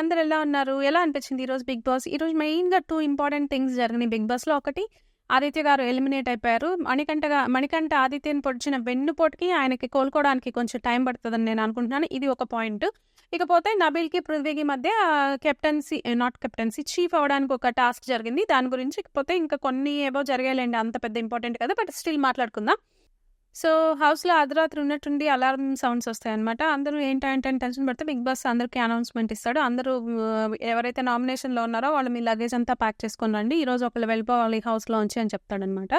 అందరు ఎలా ఉన్నారు? ఎలా అనిపించింది ఈరోజు 'బిగ్ బాస్'? ఈరోజు మెయిన్‌గా టూ ఇంపార్టెంట్ థింగ్స్ జరిగినాయి 'బిగ్ బాస్‌లో'. ఒకటి ఆదిత్య గారు ఎలిమినేట్ అయిపోయారు. మణికంఠగా మణికంఠ ఆదిత్యని పొడిచిన వెన్నుపోటుకి ఆయనకి కోలుకోవడానికి కొంచెం టైం పడుతుందని నేను అనుకుంటున్నాను. ఇది ఒక పాయింట్. ఇకపోతే నబీల్‌కి, పృథ్వీకి మధ్య కెప్టెన్సీ నాట్ కెప్టెన్సీ చీఫ్ అవ్వడానికి ఒక టాస్క్ జరిగింది. దాని గురించి ఇకపోతే ఇంకా కొన్ని ఏవో జరగాలండి అంత పెద్ద ఇంపార్టెంట్ కదా బట్ స్టిల్ మాట్లాడుకుందాం. సో, హౌస్‌లో అర్ధరాత్రి ఉన్నట్టుండి అలారం సౌండ్స్ వస్తాయన్నమాట. అందరూ ఏంటంటే టెన్షన్ పడితే 'బిగ్ బాస్' అందరికి అనౌన్స్‌మెంట్ ఇస్తాడు. అందరూ ఎవరైతే నామినేషన్‌లో ఉన్నారో వాళ్ళు మీ లగేజ్ అంతా ప్యాక్ చేసుకొని రండి. ఈరోజు ఒకళ్ళు వెళ్ళిపోవాలి హౌస్లో ఉంచి అని చెప్తాడనమాట.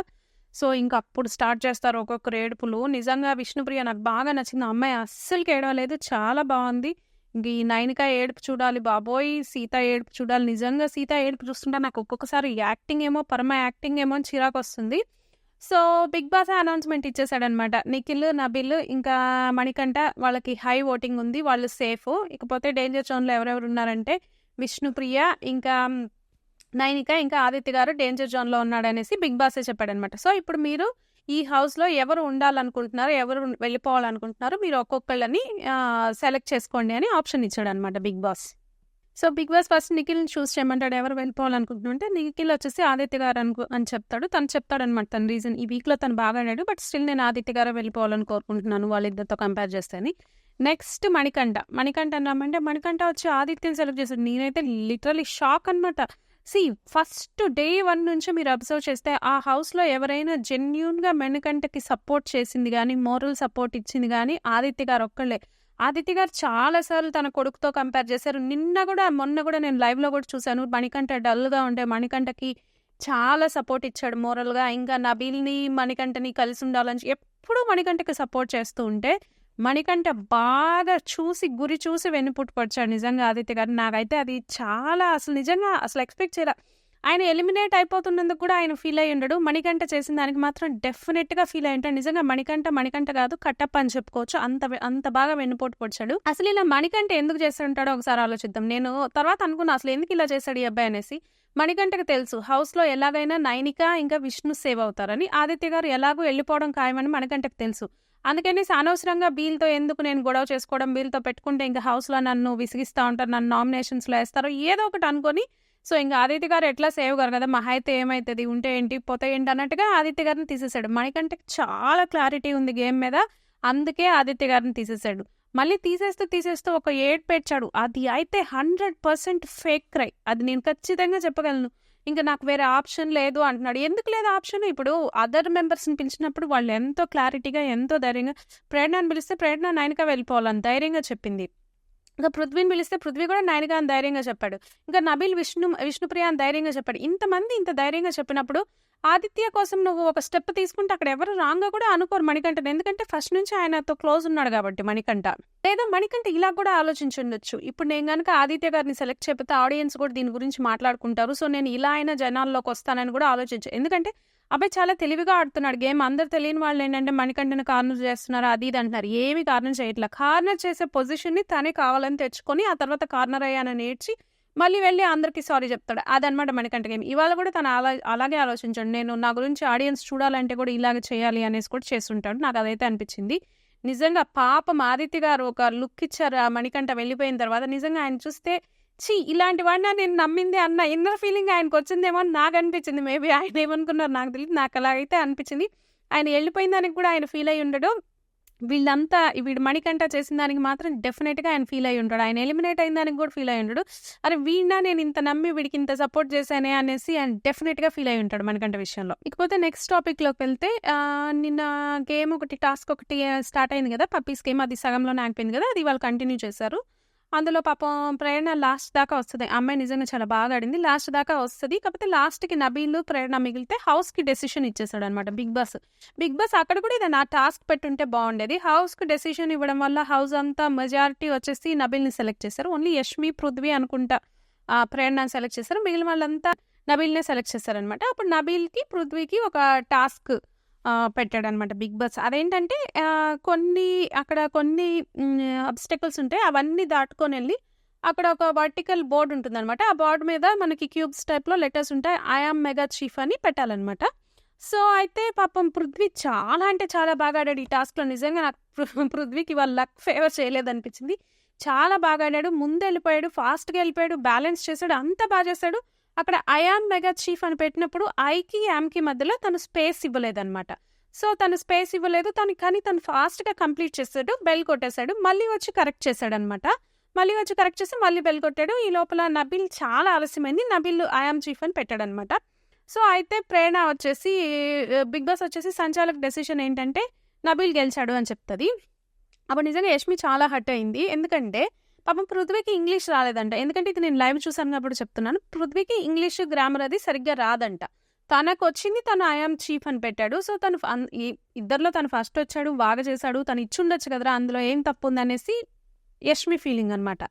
సో, ఇంక అప్పుడు స్టార్ట్ చేస్తారు ఒక్కొక్కరు ఏడుపులు. నిజంగా విష్ణుప్రియ నాకు బాగా నచ్చింది. అమ్మాయి అస్సలు ఏడవలేదు. చాలా బాగుంది ఇంక ఈ నైనిక ఏడుపు చూడాలి బాబోయ్! సీత ఏడుపు చూడాలి. నిజంగా సీత ఏడుపు చూస్తుంటే నాకు ఒక్కొక్కసారి యాక్టింగ్ ఏమో పరమ యాక్టింగ్ ఏమో అని చిరాకొస్తుంది. సో, 'బిగ్ బాస్ అనౌన్స్‌మెంట్ ఇచ్చేసాడనమాట. నిఖిల్, నబిల్ ఇంకా మణికంఠ వాళ్ళకి హై ఓటింగ్ ఉంది. వాళ్ళు సేఫ్. ఇకపోతే డేంజర్ జోన్‌లో ఎవరెవరు ఉన్నారంటే విష్ణుప్రియ, ఇంకా నైనిక, ఇంకా ఆదిత్య గారు డేంజర్ జోన్‌లో ఉన్నాడనేసి 'బిగ్ బాసే' చెప్పాడనమాట. సో, ఇప్పుడు మీరు ఈ హౌస్‌లో ఎవరు ఉండాలనుకుంటున్నారు ఎవరు వెళ్ళిపోవాలనుకుంటున్నారు మీరు ఒక్కొక్కళ్ళని సెలెక్ట్ చేసుకోండి అని ఆప్షన్ ఇచ్చాడనమాట 'Big Boss'. So, 'Big Boss' first నిఖిల్‌ని choose చేయమంటాడు. ఎవరు వెళ్ళిపోవాలనుకుంటుంటే నిఖిల్ వచ్చేసి ఆదిత్య గారు అనుకు అని చెప్తాడు. తను చెప్తాడనమాట తన రీజన్. ఈ వీక్‌లో తను బాగా ఆడాడు. బట్ స్టిల్ నేను ఆదిత్య గారే వెళ్ళిపోవాలని కోరుకుంటున్నాను వాళ్ళిద్దరితో కంపేర్ చేస్తేని నెక్స్ట్ మణికంఠ. మణికంఠ అన్నామంటే మణికంఠ వచ్చి ఆదిత్యని సెలెక్ట్ చేశాడు నేనైతే లిటరలీ షాక్ అనమాట. సీ ఫస్ట్ డే వన్ నుంచి మీరు అబ్జర్వ్ చేస్తే ఆ హౌస్‌లో ఎవరైనా జెన్యున్గా మణికంఠకి సపోర్ట్ చేసింది కానీ మోరల్ సపోర్ట్ ఇచ్చింది కానీ ఆదిత్య గారు ఒక్కళ్ళే. ఆదిత్య గారు చాలా సార్లు తన కొడుకుతో కంపేర్ చేశారు. నిన్న కూడా మొన్న కూడా నేను లైవ్‌లో కూడా చూశాను మణికంఠ డల్‌గా ఉండే మణికంఠకి చాలా సపోర్ట్ ఇచ్చాడు మోరల్‌గా. ఇంకా నబీల్‌ని, మణికంఠని కలిసి ఉండాలని ఎప్పుడూ మణికంఠకి సపోర్ట్ చేస్తూ ఉంటే, మణికంఠ బాగా చూసి, గురి చూసి వెన్నుపోటు నిజంగా ఆదిత్య గారు. నాకైతే అది చాలా అసలు నిజంగా అసలు ఎక్స్‌పెక్ట్ చేయలా. ఆయన ఎలిమినేట్ అయిపోతున్నందుకు కూడా ఆయన ఫీల్ అయ్యి ఉండడు. మణికంఠ చేసిన దానికి మాత్రం డెఫినెట్గా ఫీల్ అయ్యి ఉంటాడు. నిజంగా మణికంఠ, మణికంఠ కాదు కట్టప్ప అని చెప్పుకోవచ్చు. అంత అంత బాగా వెన్నుపోటు పొడిచాడు. అసలు ఇలా మణికంఠ ఎందుకు చేస్తుంటాడో ఒకసారి ఆలోచిద్దాం. నేను తర్వాత అనుకున్నా అసలు ఎందుకు ఇలా చేశాడు ఈ అబ్బాయి అనేసి. మణికంఠకు తెలుసు హౌస్‌లో ఎలాగైనా నైనిక, ఇంకా విష్ణు సేవ్ అవుతారని. ఆదిత్య గారు ఎలాగో వెళ్ళిపోవడం ఖాయమని మణికంఠకు తెలుసు. అందుకనేసి అనవసరంగా వీళ్ళతో ఎందుకు నేను గొడవ చేసుకోవడం, వీళ్ళతో పెట్టుకుంటే ఇంకా హౌస్‌లో నన్ను విసిగిస్తా ఉంటారు. నన్ను నామినేషన్స్‌లో వేస్తారో ఏదో ఒకటి అనుకోని సో, ఇంకా ఆదిత్య గారు ఎట్లా సేవ్ గారు కదా! మహా అయితే ఏమైతది? ఉంటే ఏంటి? పోతే ఏంటి? అన్నట్టుగా ఆదిత్య గారిని తీసేసాడు. మనకంటే చాలా క్లారిటీ ఉంది గేమ్ మీద. అందుకే ఆదిత్య గారిని తీసేసాడు. మళ్ళీ తీసేస్తూ, తీసేస్తూ ఒక ఏడ్పేడ్చాడు. అది అయితే 100% ఫేక్ క్రై. అది నేను ఖచ్చితంగా చెప్పగలను. ఇంక నాకు వేరే ఆప్షన్ లేదు అంటున్నాడు. ఎందుకు లేదు ఆప్షన్? ఇప్పుడు అదర్ మెంబర్స్‌ని పిలిచినప్పుడు వాళ్ళు ఎంతో క్లారిటీగా, ఎంతో ధైర్యంగా ప్రేరణని పిలిస్తే ప్రేరణ, నైన్గా వెళ్ళిపోవాలని ధైర్యంగా చెప్పింది. ఇంకా పృథ్వీని పిలిస్తే పృథ్వీ కూడా నైనిక అని ధైర్యంగా చెప్పాడు. ఇంకా నబీల్, విష్ణు విష్ణుప్రియ అని ధైర్యంగా చెప్పాడు. ఇంతమంది ఇంత ధైర్యంగా చెప్పినప్పుడు ఆదిత్య కోసం నువ్వు ఒక స్టెప్ తీసుకుంటే అక్కడ ఎవరు రాంగ్‌గా కూడా అనుకోరు మణికంఠను ఎందుకంటే ఫస్ట్ నుంచి ఆయనతో క్లోజ్ ఉన్నాడు కాబట్టి మణికంఠ. లేదా మణికంఠ ఇలా కూడా ఆలోచించుండొచ్చు. ఇప్పుడు నేను గనుక ఆదిత్య గారిని సెలెక్ట్ చేయకపోతే ఆడియన్స్ కూడా దీని గురించి మాట్లాడుకుంటారు. సో, నేను ఇలా అయినా జనాల్లోకి వస్తానని కూడా ఆలోచించు ఎందుకంటే అబ్బాయి చాలా తెలివిగా ఆడుతున్నాడు గేమ్. అందరు తెలియని వాళ్ళు ఏంటంటే మణికంఠను కార్నర్ చేస్తున్నారు అది ఇది అంటున్నారు. ఏమి కార్నర్ చేయట్లా. కార్నర్ చేసే పొజిషన్‌ని తనే కావాలని తెచ్చుకొని ఆ తర్వాత కార్నర్ అయ్యానని నేర్చి మళ్ళీ వెళ్ళి అందరికీ సారీ చెప్తాడు. అదనమాట మణికంఠ గేమ్. ఇవాళ కూడా తను అలా అలాగే ఆలోచించాడు. నేను నా గురించి ఆడియన్స్ చూడాలంటే కూడా ఇలాగ చేయాలి అనేసి కూడా చేస్తుంటాడు నాకు అదైతే అనిపించింది. నిజంగా పాపం ఆదిత్య గారు ఒక లుక్ ఇచ్చారు ఆ మణికంఠ వెళ్ళిపోయిన తర్వాత. నిజంగా ఆయన చూస్తే ఛీ! ఇలాంటి వాడిని నేను నమ్మింది అన్న ఇన్నర్ ఫీలింగ్ ఆయనకొచ్చిందేమో అని నాకు అనిపించింది. మేబీ ఆయన ఏమనుకున్నారు నాకు తెలియదు నాకు అలాగైతే అనిపించింది. ఆయన వెళ్ళిపోయిన దానికి కూడా ఆయన ఫీల్ అయ్యి ఉండడు. వీళ్ళంతా వీడు మణికంఠ చేసిన దానికి మాత్రం డెఫినెట్గా ఆయన ఫీల్ అయ్యి ఉంటాడు. ఆయన ఎలిమినేట్ అయిన దానికి కూడా ఫీల్ అయ్యి ఉంటాడు అరే! వీడినా నేను ఇంత నమ్మి వీడికి ఇంత సపోర్ట్ చేశానే అనేసి ఆయన డెఫినెట్గా ఫీల్ అయ్యి ఉంటాడు మణికంఠ విషయంలో. ఇకపోతే నెక్స్ట్ టాపిక్‌లోకి వెళ్తే నిన్న గేమ్ ఒకటి టాస్క్ ఒకటి స్టార్ట్ అయింది కదా! పప్పీస్ గేమ్ అది సగంలోనే ఆగిపోయింది కదా! అది వాళ్ళు కంటిన్యూ చేశారు. అందులో పాపం ప్రేరణ లాస్ట్ దాకా వస్తుంది అమ్మాయి నిజంగా చాలా బాగా ఆడింది. లాస్ట్ దాకా వస్తుంది కాకపోతే లాస్ట్‌కి నబీల్, ప్రేరణ మిగిలితే హౌస్‌కి డెసిషన్ ఇచ్చేసాడనమాట బిగ్ బాస్. బిగ్ బాస్ అక్కడ కూడా ఏదైనా టాస్క్ పెట్టుంటే బాగుండేది. హౌస్‌కి డెసిషన్ ఇవ్వడం వల్ల హౌస్ అంతా మెజారిటీ వచ్చేసి నబీల్‌ని సెలెక్ట్ చేశారు. ఓన్లీ యష్మి, పృథ్వీ అనుకుంటా ఆ ప్రేరణని సెలెక్ట్ చేశారు. మిగిలిన వాళ్ళంతా నబీల్‌నే సెలెక్ట్ చేశారనమాట. అప్పుడు నబీల్‌కి, పృథ్వీకి ఒక టాస్క్ పెట్టాడనమాట బిగ్ బాస్. అదేంటంటే కొన్ని అక్కడ కొన్ని హ్మ్, ఉంటాయి. అవన్నీ దాటుకొని వెళ్ళి అక్కడ ఒక వర్టికల్ బోర్డు ఉంటుందనమాట. ఆ బోర్డు మీద మనకి క్యూబ్స్ టైప్‌లో లెటర్స్ ఉంటాయి. ఐ మెగా చీఫ్ అని పెట్టాలనమాట. సో, అయితే పాపం పృథ్వీ చాలా అంటే చాలా బాగా ఆడాడు ఈ టాస్క్‌లో. నిజంగా నాకు పృథ్వీకి ఇవాళ లక్ ఫేవర్ చేయలేదనిపించింది. చాలా బాగా ఆడాడు ముందు వెళ్ళిపోయాడు ఫాస్ట్గా వెళ్ళిపోయాడు బ్యాలెన్స్ చేశాడు అంతా బాగా చేశాడు అక్కడ ఐఆమ్ మెగా చీఫ్ అని పెట్టినప్పుడు ఐకి యామ్కి మధ్యలో తను స్పేస్ ఇవ్వలేదన్నమాట. సో తను స్పేస్ ఇవ్వలేదు. తను కానీ తను ఫాస్ట్గా కంప్లీట్ చేశాడు బెల్ కొట్టేశాడు మళ్ళీ వచ్చి కరెక్ట్ చేశాడు అనమాట మళ్ళీ వచ్చి కరెక్ట్ చేసి మళ్ళీ బెల్ కొట్టాడు. ఈ లోపల నబిల్ చాలా ఆలస్యమైంది. నబిల్ ఐఆమ్ చీఫ్ అని పెట్టాడు అనమాట సో అయితే ప్రేరణ వచ్చేసి బిగ్ బాస్ వచ్చేసి సంచాలక డెసిషన్ ఏంటంటే నబిల్ గెలిచాడు అని చెప్తుంది. అప్పుడు నిజంగా యష్మి చాలా హర్ట్ అయింది. ఎందుకంటే పాపం పృథ్వీకి ఇంగ్లీష్ రాలేదంట. ఎందుకంటే ఇది నేను లైవ్ చూసాను కాబట్టి చెప్తున్నాను. పృథ్వీకి ఇంగ్లీష్ గ్రామర్ అది సరిగ్గా రాదంట. తనకు వచ్చింది తను ఐఆమ్ చీఫ్ అని పెట్టాడు. సో తను అన్- ఇద్దరిలో తను ఫస్ట్ వచ్చాడు బాగా చేశాడు తను ఇచ్చుండొచ్చు కదరా అందులో ఏం తప్పు ఉందనేసి యష్మి ఫీలింగ్ అనమాట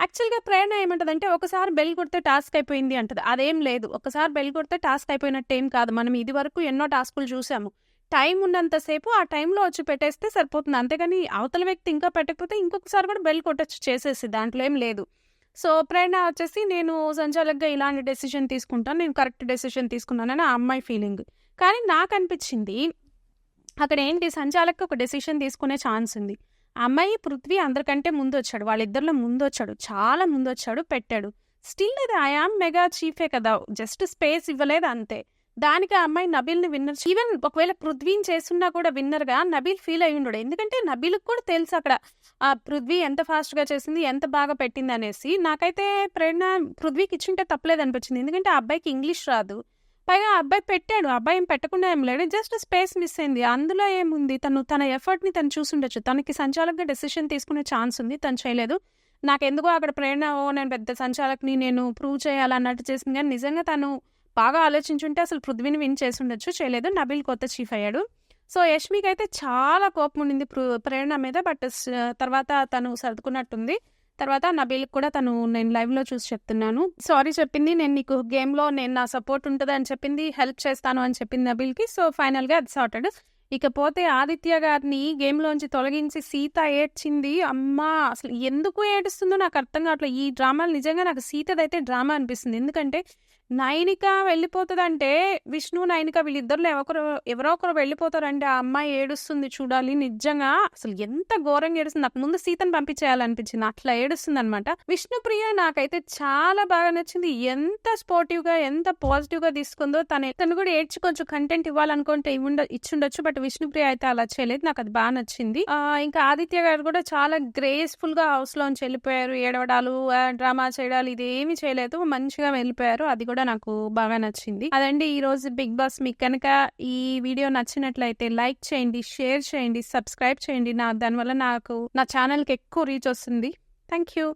యాక్చువల్గా ప్రేరణ ఏమంటదంటే ఒకసారి బెల్ కొడితే టాస్క్ అయిపోయింది అంటది. అదేం లేదు. ఒకసారి బెల్ కొడితే టాస్క్ అయిపోయినట్టు ఏం కాదు. మనం ఇది వరకు ఎన్నో టాస్కులు చూసాము టైం ఉన్నంతసేపు ఆ టైంలో వచ్చి పెట్టేస్తే సరిపోతుంది. అంతేగాని అవతల వ్యక్తి ఇంకా పెట్టకపోతే ఇంకొకసారి కూడా బెల్ కొట్టచ్చు చేసేసి దాంట్లో ఏం లేదు. సో ప్రేరణ వచ్చేసి నేను సంచాలకుగా ఇలాంటి డెసిషన్ తీసుకుంటాను. నేను కరెక్ట్ డెసిషన్ తీసుకున్నానని ఆ అమ్మాయి ఫీలింగ్. కానీ నాకు అనిపించింది అక్కడ ఏంటి సంచాలక్ ఒక డెసిషన్ తీసుకునే ఛాన్స్ ఉంది. ఆ అమ్మాయి పృథ్వీ అందరికంటే ముందు వచ్చాడు వాళ్ళిద్దరిలో ముందు వచ్చాడు చాలా ముందు వచ్చాడు పెట్టాడు. స్టిల్ ఇది ఐఆమ్ మెగా చీఫే కదా. జస్ట్ స్పేస్ ఇవ్వలేదు అంతే. దానికి ఆ అమ్మాయి నబీల్ని విన్నర్ ఈవెన్ ఒకవేళ పృథ్వీని చేస్తున్నా కూడా విన్నర్గా నబీల్ ఫీల్ అయి ఉండడు. ఎందుకంటే నబీల్కి కూడా తెలుసు అక్కడ ఆ పృథ్వీ ఎంత ఫాస్ట్గా చేసింది ఎంత బాగా పెట్టింది అనేసి. నాకైతే ప్రేరణ పృథ్వీకి ఇచ్చింటే తప్పలేదు అనిపించింది. ఎందుకంటే ఆ అబ్బాయికి ఇంగ్లీష్ రాదు. పైగా అబ్బాయి పెట్టాడు. అబ్బాయి ఏం పెట్టకుండా ఏం లేడు. జస్ట్ స్పేస్ మిస్ అయింది. అందులో ఏముంది? తను తన ఎఫర్ట్ని తను చూసుండొచ్చు. తనకి సంచాలకుగా డెసిషన్ తీసుకునే ఛాన్స్ ఉంది. తను చేయలేదు. నాకెందుకో అక్కడ ప్రేరణ ఓ నేను పెద్ద సంచాలకుని నేను ప్రూవ్ చేయాలన్నట్టు చేసింది. కానీ నిజంగా తను బాగా ఆలోచించుంటే అసలు పృథ్వీని విన్ చేసి ఉండొచ్చు చేయలేదు. నబీల్ కొత్త చీఫ్ అయ్యాడు. సో యష్మికి అయితే చాలా కోపం ఉండింది ప్రేరణ మీద. బట్ తర్వాత తను సర్దుకున్నట్టుంది. తర్వాత నబీల్ కూడా తను నేను లైవ్లో చూసి చెప్తున్నాను. సారీ చెప్పింది. నేను నీకు గేమ్లో నేను నా సపోర్ట్ ఉంటుంది అని చెప్పింది. హెల్ప్ చేస్తాను అని చెప్పింది నబీల్కి. సో ఫైనల్గా అది సార్టెడ్. ఇకపోతే ఆదిత్య గారిని గేమ్లోంచి తొలగించి సీత ఏడ్చింది. అమ్మా! అసలు ఎందుకు ఏడుస్తుందో నాకు అర్థం కావట్లేదు. ఈ డ్రామాలు నిజంగా నాకు సీతదైతే డ్రామా అనిపిస్తుంది. ఎందుకంటే నైనిక వెళ్ళిపోతుందంటే విష్ణు నైనిక వీళ్ళిద్దరిలో ఎవరో ఎవరో ఒకరు వెళ్ళిపోతారంటే ఆ అమ్మాయి ఏడుస్తుంది చూడాలి. నిజంగా అసలు ఎంత ఘోరంగా ఏడుస్తుంది. నాకు ముందు సీతను పంపించేయాలనిపించింది. అట్లా ఏడుస్తుంది అనమాట విష్ణుప్రియ నాకైతే చాలా బాగా నచ్చింది. ఎంత స్పోర్టివ్గా ఎంత పాజిటివ్గా తీసుకుందో తను తను కూడా ఏడ్చి కొంచెం కంటెంట్ ఇవ్వాలనుకుంటే ఇవ్వండ ఇచ్చుండొచ్చు. బట్ విష్ణుప్రియ అయితే అలా చేయలేదు. నాకు అది బాగా నచ్చింది. ఇంకా ఆదిత్య గారు కూడా చాలా గ్రేస్ఫుల్గా హౌస్ లోంచి వెళ్ళిపోయారు. ఏడవడాలు డ్రామా చేయడాలు ఇది చేయలేదు. మంచిగా వెళ్ళిపోయారు. అది కూడా కూడా నాకు బాగా నచ్చింది. అదండి ఈ రోజు బిగ్ బాస్ మీకు కనుక ఈ వీడియో నచ్చినట్లయితే లైక్ చేయండి షేర్ చేయండి సబ్స్క్రైబ్ చేయండి. నా దానివల్ల నాకు నా ఛానల్కి ఎక్కువ రీచ్ వస్తుంది. Thank you